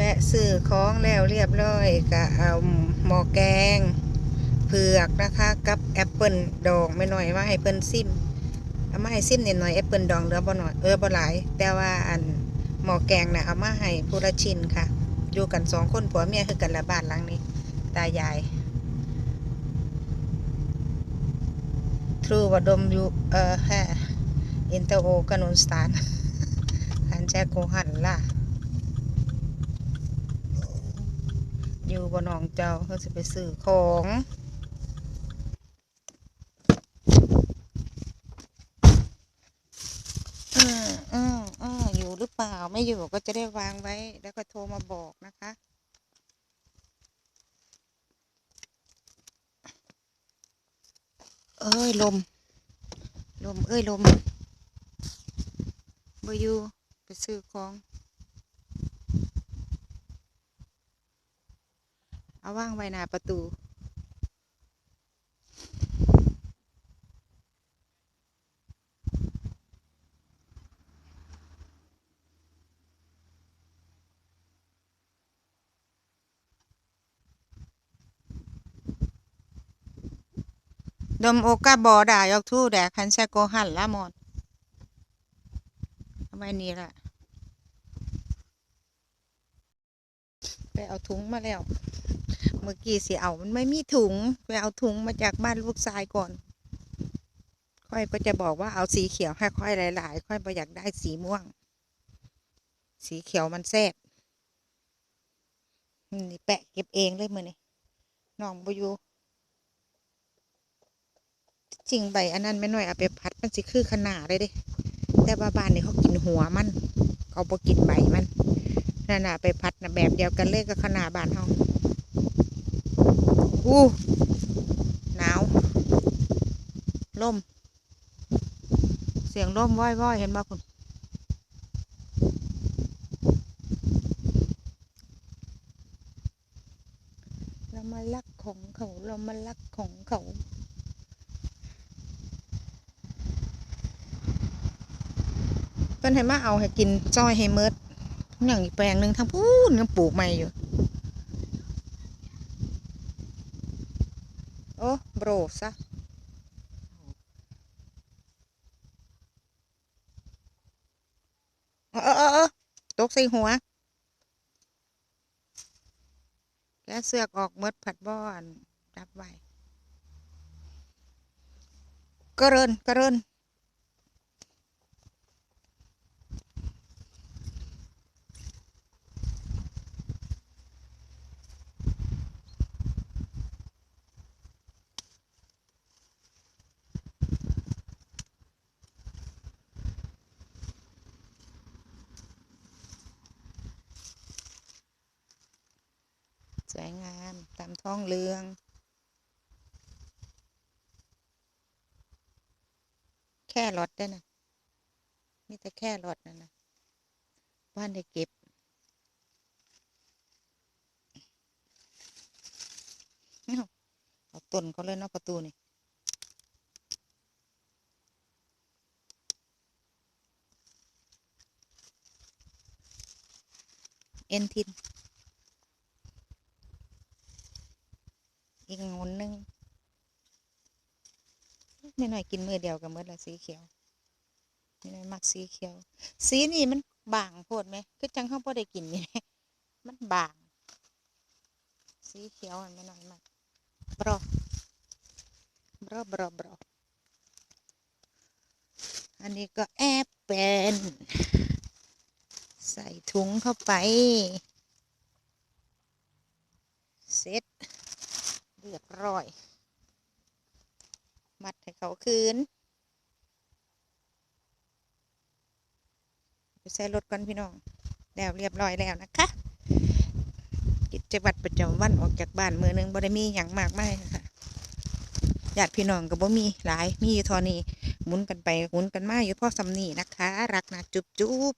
วะซื้อของแล้วเรียบร้อยก็เอาหม้อแกง เผือกนะคะ กับแอปเปิลดองไม่หน่อยมาให้เพิ่นซิมเอามาให้ซิมนิดหน่อยแอปเปิลดองเหลือบ่หน่อยเออบ่หลาย แต่ว่าอันหม้อแกงน่ะเอามาให้ผู้ละชิ้นค่ะ อยู่กันสองคนผัวเมียคือกันละบ้านหลังนี้ ตายายทรูวดมอยู่เออแฮอินเตอร์โอกันนสตานหันแจกโกหันล่ะ อยู่บนหนองเจ้าเขาจะไปซื้อของอืมอืมอืมอยู่หรือเปล่าไม่อยู่ก็จะได้วางไว้ แล้วก็โทรมาบอกนะคะเอ้ยลม ลม เอ้ยลมบอยู่ไปซื้อของ เอาว่างไว้หน้าประตู ดมโอกาบอด่ายอกทู่แดกคันแซโกหันละหมดทำไมนี่ล่ะไปเอาถุงมาแล้ว เมื่อกี้สิเอามันไม่มีถุงไปเอาถุงมาจากบ้านลูกชายก่อน ค่อยก็จะบอกว่าเอาสีเขียวให้ค่อยหลาย ๆ ค่อยประอยากได้สีม่วง สีเขียวมันแซ่บนี่แปะเก็บเองเลยมือนี่น้องบอยูจริงใบอันนั้นไม่น้อยเอาไปพัดมันสิคือขนาดเลยเด้แต่ว่าบ้านนี่เขากินหัวมัน เขาบ่กินใบมันนั่นน่ะไปพัดนะแบบเดียวกันเลยกับขนาดบ้านเฮา อู้หนาวลม เสียงลมว้อยๆ เห็นบ่คุณเรามาลักของเขา เรามาลักของเขาเพิ่นให้มาเอาให้กินซอยให้เมิดอย่างอีกแปลงหนึ่งทั้งพูนยังปลูกใหม่อยู่ โบรซะเออเออเออตกใส่หัว แกเสือกออกเมดผัดบ้อนรับไว้กระเรินกระเริน วยงามตามท้องเรือง แค่รถได้นะมีแต่แค่รถนั่นนะบ้านได้เก็บเอาเอาต้นเขาเลยเนาะประตูนี่เอ็นทิน อีกงนหนึง นี่หน่อยกินมือเดียวกับมือละสีเขียวนี่หน่อยมักสีเขียว สีนี่มันบางโพดไหมคือจังเขาพอได้กินนี่มันบาง สีเขียวมันไม่น้อยมากบรอบรอบรอบรออันนี้ก็แอปเป็นใส่ถุงเข้าไป เสร็จเรียบร้อย เขาคืนไปใส่รถกันพี่น้องแล้วเรียบร้อยแล้วนะคะกิจวัตรประจำวันออกจากบ้านมือหนึงบ่ได้มีอย่างมากมายค่ะญาติพี่น้องก็บ่มีหลายมีอยู่ทอนี้หมุนกันไปหมุนกันมาอยู่พ่อสำนีนะคะ รักนะจุบจุบ